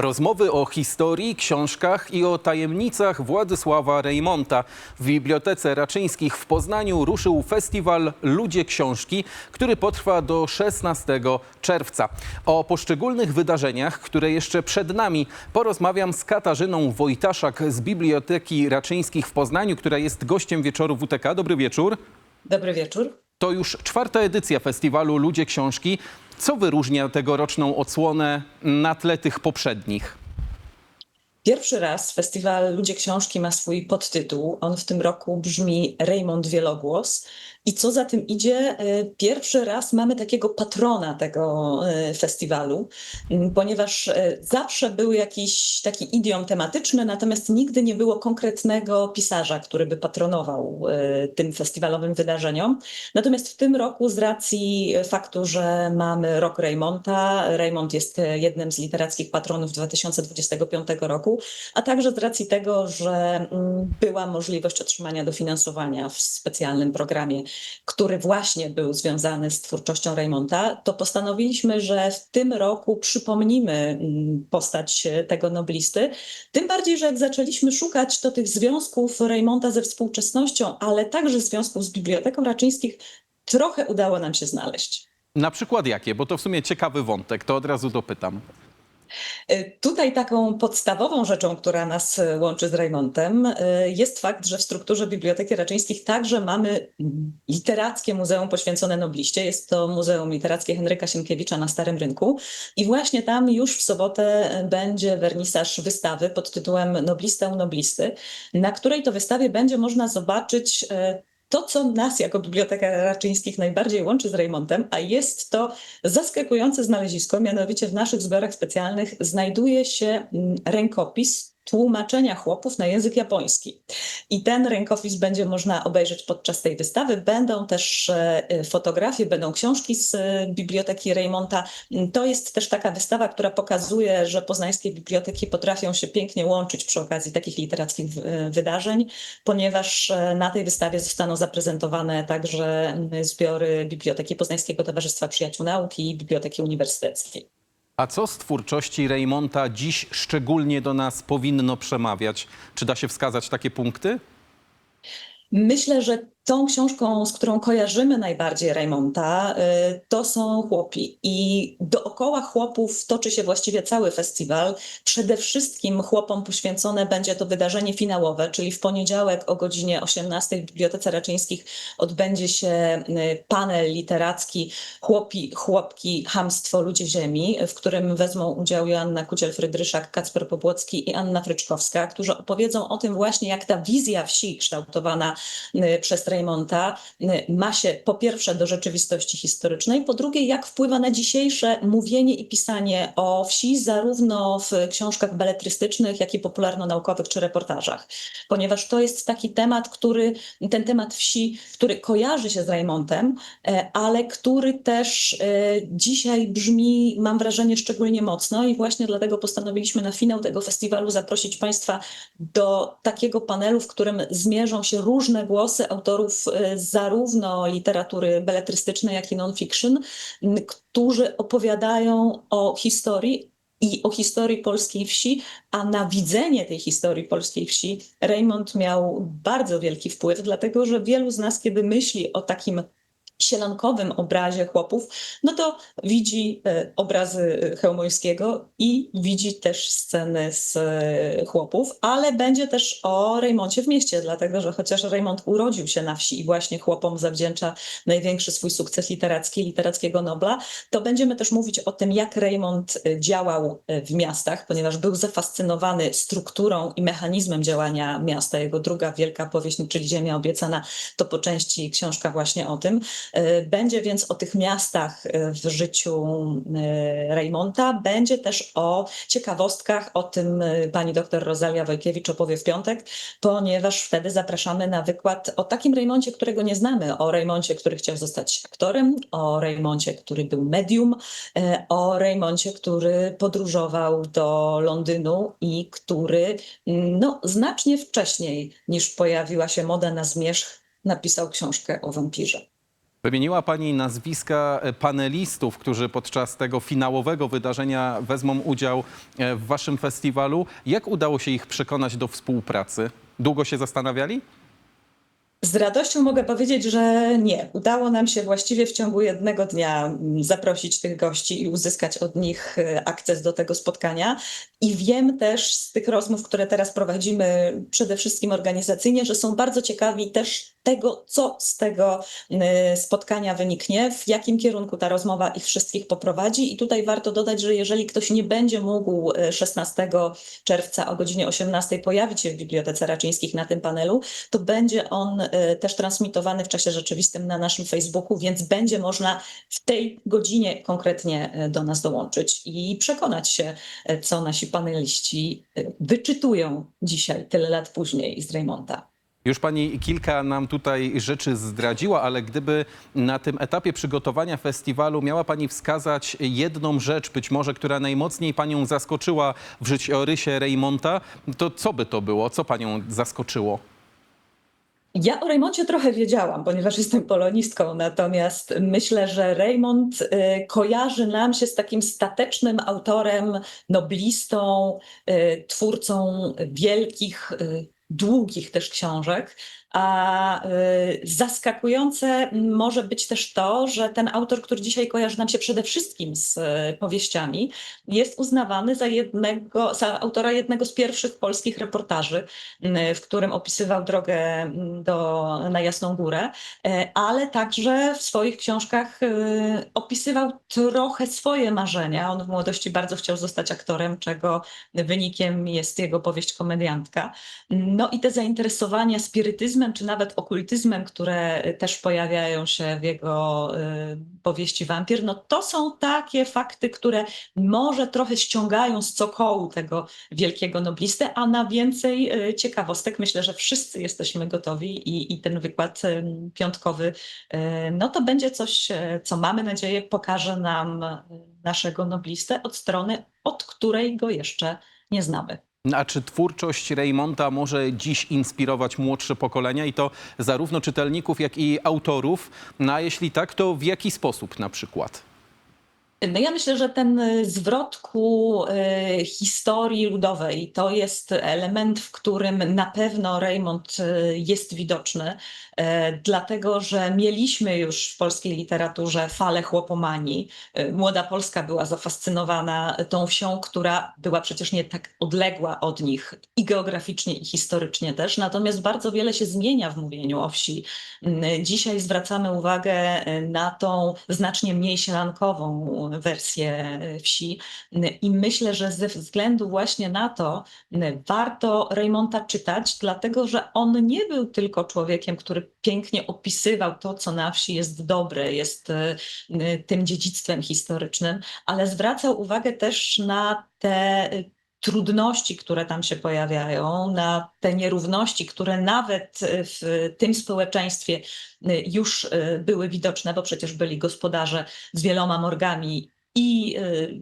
Rozmowy o historii, książkach i o tajemnicach Władysława Reymonta. W Bibliotece Raczyńskich w Poznaniu ruszył festiwal Ludzie Książki, który potrwa do 16 czerwca. O poszczególnych wydarzeniach, które jeszcze przed nami, porozmawiam z Katarzyną Wojtaszak z Biblioteki Raczyńskich w Poznaniu, która jest gościem wieczoru WTK. Dobry wieczór. Dobry wieczór. To już czwarta edycja festiwalu Ludzie Książki. Co wyróżnia tegoroczną odsłonę na tle tych poprzednich? Pierwszy raz festiwal Ludzie Książki ma swój podtytuł. On w tym roku brzmi Raymond Wielogłos. I co za tym idzie, y, pierwszy raz mamy takiego patrona tego y, festiwalu, ponieważ y, zawsze był jakiś taki idiom tematyczny, natomiast nigdy nie było konkretnego pisarza, który by patronował tym festiwalowym wydarzeniom. Natomiast w tym roku, z racji faktu, że mamy rok Raymonta, Raymond jest e, jednym z literackich patronów 2025 roku, a także z racji tego, że była możliwość otrzymania dofinansowania w specjalnym programie, który właśnie był związany z twórczością Raymonta, to postanowiliśmy, że w tym roku przypomnimy mm, postać e, tego noblisty. Tym bardziej, że jak zaczęliśmy szukać, to tych związków Raymonta ze współczesnością, ale także związków z Biblioteką Raczyńskich, trochę udało nam się znaleźć. Na przykład jakie? Bo to w sumie ciekawy wątek, to od razu dopytam. Y, Tutaj taką podstawową rzeczą, która nas y, łączy z Raymontem, y, jest fakt, że w strukturze Biblioteki Raczyńskich także mamy literackie muzeum poświęcone nobliście. Jest to Muzeum Literackie Henryka Sienkiewicza na Starym Rynku i właśnie tam już w sobotę będzie wernisaż wystawy pod tytułem Noblistę Noblisty, na której to wystawie będzie można zobaczyć to, co nas jako Biblioteka Raczyńskich najbardziej łączy z Raymontem, a jest to zaskakujące znalezisko, mianowicie w naszych zbiorach specjalnych znajduje się mm, rękopis tłumaczenia chłopów na język japoński. I ten rękopis będzie można obejrzeć podczas tej wystawy. Będą też e, fotografie, będą książki z e, Biblioteki Raymonta. To jest też taka wystawa, która pokazuje, że poznańskie biblioteki potrafią się pięknie łączyć przy okazji takich literackich e, wydarzeń, ponieważ na tej wystawie zostaną zaprezentowane także zbiory Biblioteki Poznańskiego Towarzystwa Przyjaciół Nauki i Biblioteki Uniwersyteckiej. A co z twórczości Reymonta dziś szczególnie do nas powinno przemawiać? Czy da się wskazać takie punkty? Myślę, że tą książką, z którą kojarzymy najbardziej Raymonta, y, to są chłopi. I dookoła chłopów toczy się właściwie cały festiwal. Przede wszystkim chłopom poświęcone będzie to wydarzenie finałowe, czyli w poniedziałek o godzinie 18 w Bibliotece Raczyńskich odbędzie się y, panel literacki Chłopi, chłopki, hamstwo, ludzie ziemi, w którym wezmą udział Joanna Kuciel-Frydryszak, Kacper Pobłocki i Anna Fryczkowska, którzy opowiedzą o tym właśnie, jak ta wizja wsi kształtowana y, przez Raymonta y, ma się po pierwsze do rzeczywistości historycznej, po drugie jak wpływa na dzisiejsze mówienie i pisanie o wsi zarówno w książkach beletrystycznych, jak i popularno-naukowych czy reportażach. Ponieważ to jest taki temat, który, ten temat wsi, który kojarzy się z Raymontem, e, ale który też e, dzisiaj brzmi, mam wrażenie, szczególnie mocno i właśnie dlatego postanowiliśmy na finał tego festiwalu zaprosić Państwa do takiego panelu, w którym zmierzą się różne głosy autorów e, zarówno literatury beletrystycznej, jak i non-fiction, którzy opowiadają o historii i o historii polskiej wsi, a na widzenie tej historii polskiej wsi Raymond miał bardzo wielki wpływ, dlatego że wielu z nas, kiedy myśli o takim sielankowym obrazie chłopów, no to widzi e, obrazy Chełmońskiego i widzi też sceny z e, chłopów, ale będzie też o Rejmoncie w mieście, dlatego że chociaż Rejmont urodził się na wsi i właśnie chłopom zawdzięcza największy swój sukces literacki, literackiego Nobla, to będziemy też mówić o tym, jak Rejmont e, działał e, w miastach, ponieważ był zafascynowany strukturą i mechanizmem działania miasta. Jego druga wielka powieść, czyli Ziemia obiecana, to po części książka właśnie o tym. E, Będzie więc o tych miastach e, w życiu e, Raymonta, będzie też o ciekawostkach, o tym pani doktor Rosalia Wojkiewicz opowie w piątek, ponieważ wtedy zapraszamy na wykład o takim Raymoncie, którego nie znamy, o Raymoncie, który chciał zostać aktorem, o Raymoncie, który był medium, o Raymoncie, który podróżował do Londynu i który mm, no, znacznie wcześniej niż pojawiła się moda na zmierzch, napisał książkę o wampirze. Wymieniła Pani nazwiska e, panelistów, którzy podczas tego finałowego wydarzenia wezmą udział e, w Waszym festiwalu. Jak udało się ich przekonać do współpracy? Długo się zastanawiali? Z radością mogę powiedzieć, że nie. Udało nam się właściwie w ciągu jednego dnia mm, zaprosić tych gości i uzyskać od nich e, akces do tego spotkania. I wiem też z tych rozmów, które teraz prowadzimy, przede wszystkim organizacyjnie, że są bardzo ciekawi też tego, co z tego e, spotkania wyniknie, w jakim kierunku ta rozmowa ich wszystkich poprowadzi. I tutaj warto dodać, że jeżeli ktoś nie będzie mógł e, 16 czerwca o godzinie 18 pojawić się w Bibliotece Raczyńskich na tym panelu, to będzie on e, też transmitowany w czasie rzeczywistym na naszym Facebooku, więc będzie można w tej godzinie konkretnie e, do nas dołączyć i przekonać się, e, co nasi paneliści wyczytują dzisiaj, tyle lat później z Raymonta. Już Pani kilka nam tutaj rzeczy zdradziła, ale gdyby na tym etapie przygotowania festiwalu miała Pani wskazać jedną rzecz, być może, która najmocniej Panią zaskoczyła w życiorysie Reymonta, to co by to było? Co Panią zaskoczyło? Ja o Raymoncie trochę wiedziałam, ponieważ jestem polonistką, natomiast myślę, że Raymond y, kojarzy nam się z takim statecznym autorem, noblistą, y, twórcą wielkich, y, długich też książek. A y, zaskakujące może być też to, że ten autor, który dzisiaj kojarzy nam się przede wszystkim z y, powieściami, jest uznawany za jednego, za autora jednego z pierwszych polskich reportaży, y, w którym opisywał drogę mm, do, na Jasną Górę, e, ale także w swoich książkach y, opisywał trochę swoje marzenia. On w młodości bardzo chciał zostać aktorem, czego wynikiem jest jego powieść Komediantka. No i te zainteresowania spirytyzmem, czy nawet okultyzmem, które też pojawiają się w jego y, powieści Wampir, no to są takie fakty, które może trochę ściągają z cokołu tego wielkiego noblisty, a na więcej y, ciekawostek myślę, że wszyscy jesteśmy gotowi i, i ten wykład y, piątkowy, y, no to będzie coś, y, co mamy nadzieję pokaże nam y, naszego noblistę od strony, od której go jeszcze nie znamy. A czy twórczość Reymonta może dziś inspirować młodsze pokolenia i to zarówno czytelników, jak i autorów? No a jeśli tak, to w jaki sposób na przykład? No ja myślę, że ten y, zwrot ku y, historii ludowej to jest element, w którym na pewno Raymond y, jest widoczny, e, dlatego że mieliśmy już w polskiej literaturze falę chłopomanii. E, Młoda Polska była zafascynowana tą wsią, która była przecież nie tak odległa od nich i geograficznie, i historycznie też. Natomiast bardzo wiele się zmienia w mówieniu o wsi. Dzisiaj zwracamy uwagę e, na tą znacznie mniej sielankową wersję e, wsi. I myślę, że ze względu właśnie na to warto Raymonta czytać, dlatego że on nie był tylko człowiekiem, który pięknie opisywał to, co na wsi jest dobre, jest e, tym dziedzictwem historycznym, ale zwracał uwagę też na te e, trudności, które tam się pojawiają, na te nierówności, które nawet w tym społeczeństwie y, już y, były widoczne, bo przecież byli gospodarze z wieloma morgami i y,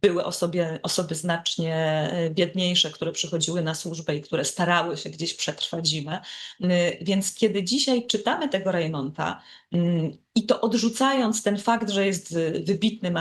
były osobie, osoby znacznie y, biedniejsze, które przychodziły na służbę i które starały się gdzieś przetrwać zimę. Y, Więc kiedy dzisiaj czytamy tego Raymonta mm, i to odrzucając ten fakt, że jest y, wybitnym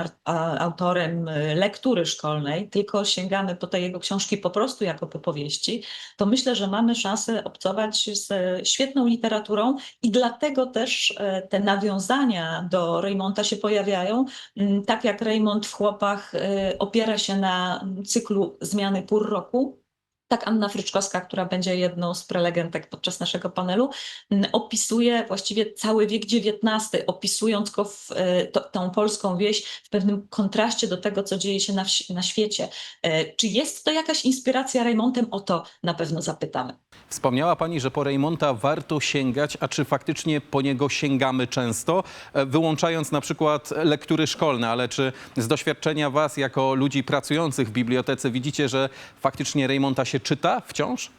autorem lektury szkolnej, tylko sięgamy po te jego książki po prostu jako po powieści, to myślę, że mamy szansę obcować z e, świetną literaturą i dlatego też e, te nawiązania do Raymonta się pojawiają. Mm, Tak jak Raymond w Chłopach e, opiera się na cyklu zmiany pór roku, tak Anna Fryczkowska, która będzie jedną z prelegentek podczas naszego panelu, mm, opisuje właściwie cały wiek XIX, opisując go w, e, to, tą polską wieś w pewnym kontraście do tego, co dzieje się na, na świecie. E, Czy jest to jakaś inspiracja Raymontem? O to na pewno zapytamy. Wspomniała Pani, że po Reymonta warto sięgać, a czy faktycznie po niego sięgamy często, e, wyłączając na przykład lektury szkolne, ale czy z doświadczenia Was jako ludzi pracujących w bibliotece widzicie, że faktycznie Reymonta się czyta wciąż?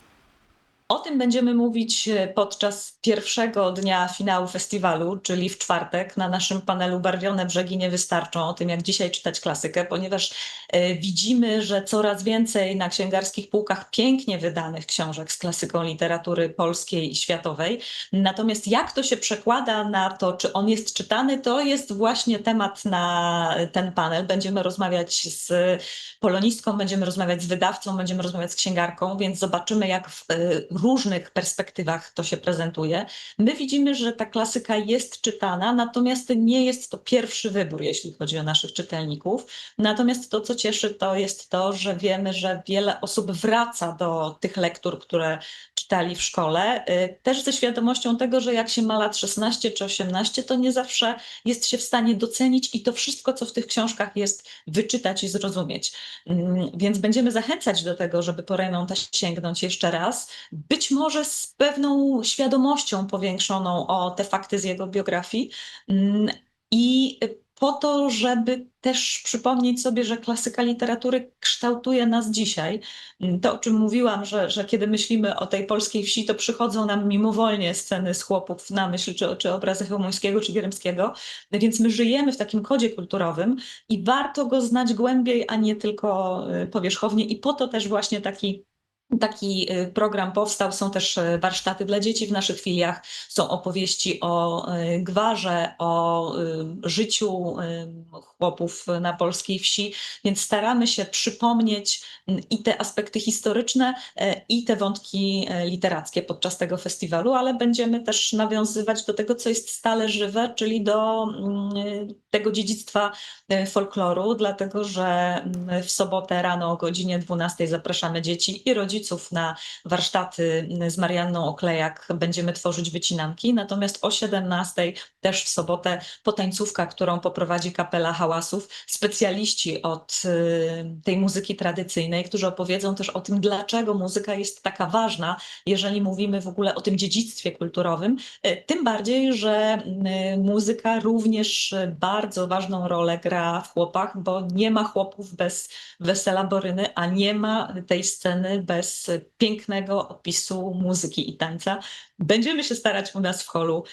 O tym będziemy mówić e, podczas pierwszego dnia finału festiwalu, czyli w czwartek, na naszym panelu Barwione brzegi nie wystarczą, o tym jak dzisiaj czytać klasykę, ponieważ e, widzimy, że coraz więcej na księgarskich półkach pięknie wydanych książek z klasyką literatury polskiej i światowej. Natomiast jak to się przekłada na to, czy on jest czytany, to jest właśnie temat na ten panel. Będziemy rozmawiać z polonistką, będziemy rozmawiać z wydawcą, będziemy rozmawiać z księgarką, więc zobaczymy, jak w różnych perspektywach to się prezentuje. My widzimy, że ta klasyka jest czytana, natomiast nie jest to pierwszy wybór, jeśli chodzi o naszych czytelników. Natomiast to, co cieszy, to jest to, że wiemy, że wiele osób wraca do tych lektur, które czytali w szkole, y, też ze świadomością tego, że jak się ma lat 16 czy 18, to nie zawsze jest się w stanie docenić i to wszystko, co w tych książkach jest, wyczytać i zrozumieć. Mm, Więc będziemy zachęcać do tego, żeby po Raymonta sięgnąć jeszcze raz, być może z pewną świadomością powiększoną o te fakty z jego biografii mm, i po to, żeby też przypomnieć sobie, że klasyka literatury kształtuje nas dzisiaj. To, o czym mówiłam, że, że kiedy myślimy o tej polskiej wsi, to przychodzą nam mimowolnie sceny z chłopów na myśl, czy, czy obrazy Chełmońskiego, czy Gierymskiego, więc my żyjemy w takim kodzie kulturowym i warto go znać głębiej, a nie tylko y, powierzchownie i po to też właśnie taki Taki y, program powstał, są też y, warsztaty dla dzieci w naszych filiach, są opowieści o y, gwarze, o życiu chłopów na polskiej wsi, więc staramy się przypomnieć i te aspekty historyczne, i te wątki literackie podczas tego festiwalu, ale będziemy też nawiązywać do tego, co jest stale żywe, czyli do tego dziedzictwa folkloru, dlatego że w sobotę rano o godzinie 12 zapraszamy dzieci i rodziców na warsztaty z Marianną Oklejak. Będziemy tworzyć wycinanki, natomiast o 17 też w sobotę potańcówka, którą poprowadzi kapela hałasów, specjaliści od y, tej muzyki tradycyjnej, którzy opowiedzą też o tym, dlaczego muzyka jest taka ważna, jeżeli mówimy w ogóle o tym dziedzictwie kulturowym. Y, Tym bardziej, że y, muzyka również bardzo ważną rolę gra w chłopach, bo nie ma chłopów bez wesela Boryny, a nie ma tej sceny bez y, pięknego opisu muzyki i tańca. Będziemy się starać u nas w holu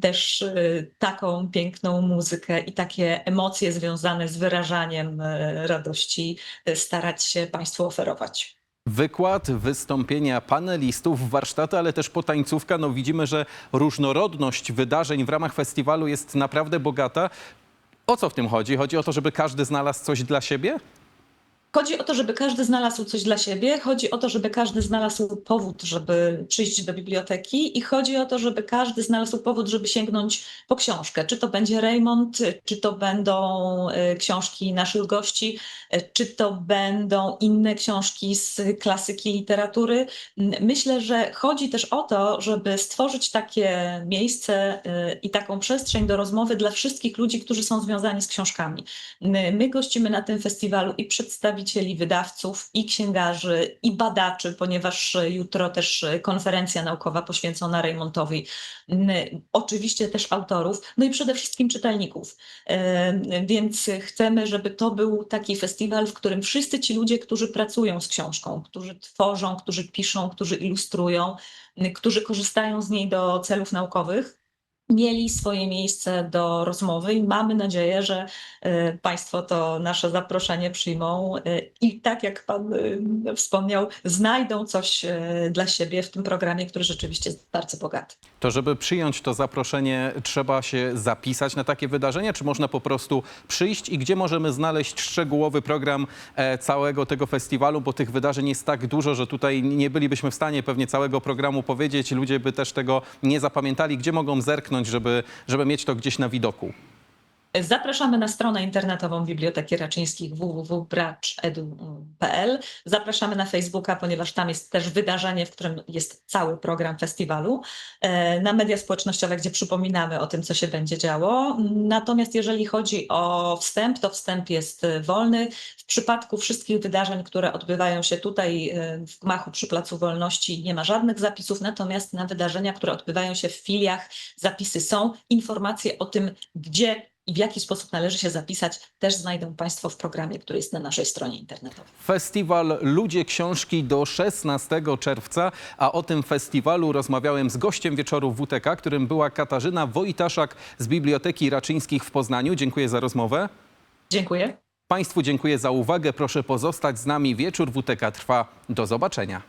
też y, taką piękną muzykę i takie emocje związane z wyrażaniem y, radości y, starać się Państwu oferować. Wykład, wystąpienia panelistów, warsztaty, ale też potańcówka. No widzimy, że różnorodność wydarzeń w ramach festiwalu jest naprawdę bogata. O co w tym chodzi? Chodzi o to, żeby każdy znalazł coś dla siebie? Chodzi o to, żeby każdy znalazł coś dla siebie, chodzi o to, żeby każdy znalazł powód, żeby przyjść do biblioteki i chodzi o to, żeby każdy znalazł powód, żeby sięgnąć po książkę. Czy to będzie Raymond, czy to będą y, książki naszych gości, y, czy to będą inne książki z klasyki literatury. Myślę, że chodzi też o to, żeby stworzyć takie miejsce y, i taką przestrzeń do rozmowy dla wszystkich ludzi, którzy są związani z książkami. My, my gościmy na tym festiwalu i przedstawicieli wydawców, i księgarzy, i badaczy, ponieważ jutro też konferencja naukowa poświęcona Raymontowi. Oczywiście też autorów, no i przede wszystkim czytelników. E, Więc chcemy, żeby to był taki festiwal, w którym wszyscy ci ludzie, którzy pracują z książką, którzy tworzą, którzy piszą, którzy ilustrują, którzy korzystają z niej do celów naukowych, mieli swoje miejsce do rozmowy i mamy nadzieję, że e, Państwo to nasze zaproszenie przyjmą e, i tak jak Pan e, wspomniał, znajdą coś dla siebie w tym programie, który rzeczywiście jest bardzo bogaty. To żeby przyjąć to zaproszenie, trzeba się zapisać na takie wydarzenie, czy można po prostu przyjść i gdzie możemy znaleźć szczegółowy program e, całego tego festiwalu, bo tych wydarzeń jest tak dużo, że tutaj nie bylibyśmy w stanie pewnie całego programu powiedzieć. Ludzie by też tego nie zapamiętali. Gdzie mogą zerknąć, żeby, żeby mieć to gdzieś na widoku? Zapraszamy na stronę internetową Biblioteki Raczyńskich www.bracz.edu.pl. Zapraszamy na Facebooka, ponieważ tam jest też wydarzenie, w którym jest cały program festiwalu. E, Na media społecznościowe, gdzie przypominamy o tym, co się będzie działo. Natomiast jeżeli chodzi o wstęp, to wstęp jest wolny. W przypadku wszystkich wydarzeń, które odbywają się tutaj e, w gmachu przy Placu Wolności, nie ma żadnych zapisów. Natomiast na wydarzenia, które odbywają się w filiach, zapisy są. Informacje o tym, gdzie i w jaki sposób należy się zapisać, też znajdą Państwo w programie, który jest na naszej stronie internetowej. Festiwal Ludzie Książki do 16 czerwca, a o tym festiwalu rozmawiałem z gościem wieczoru WTK, którym była Katarzyna Wojtaszak z Biblioteki Raczyńskich w Poznaniu. Dziękuję za rozmowę. Dziękuję. Państwu dziękuję za uwagę. Proszę pozostać z nami. Wieczór WTK trwa. Do zobaczenia.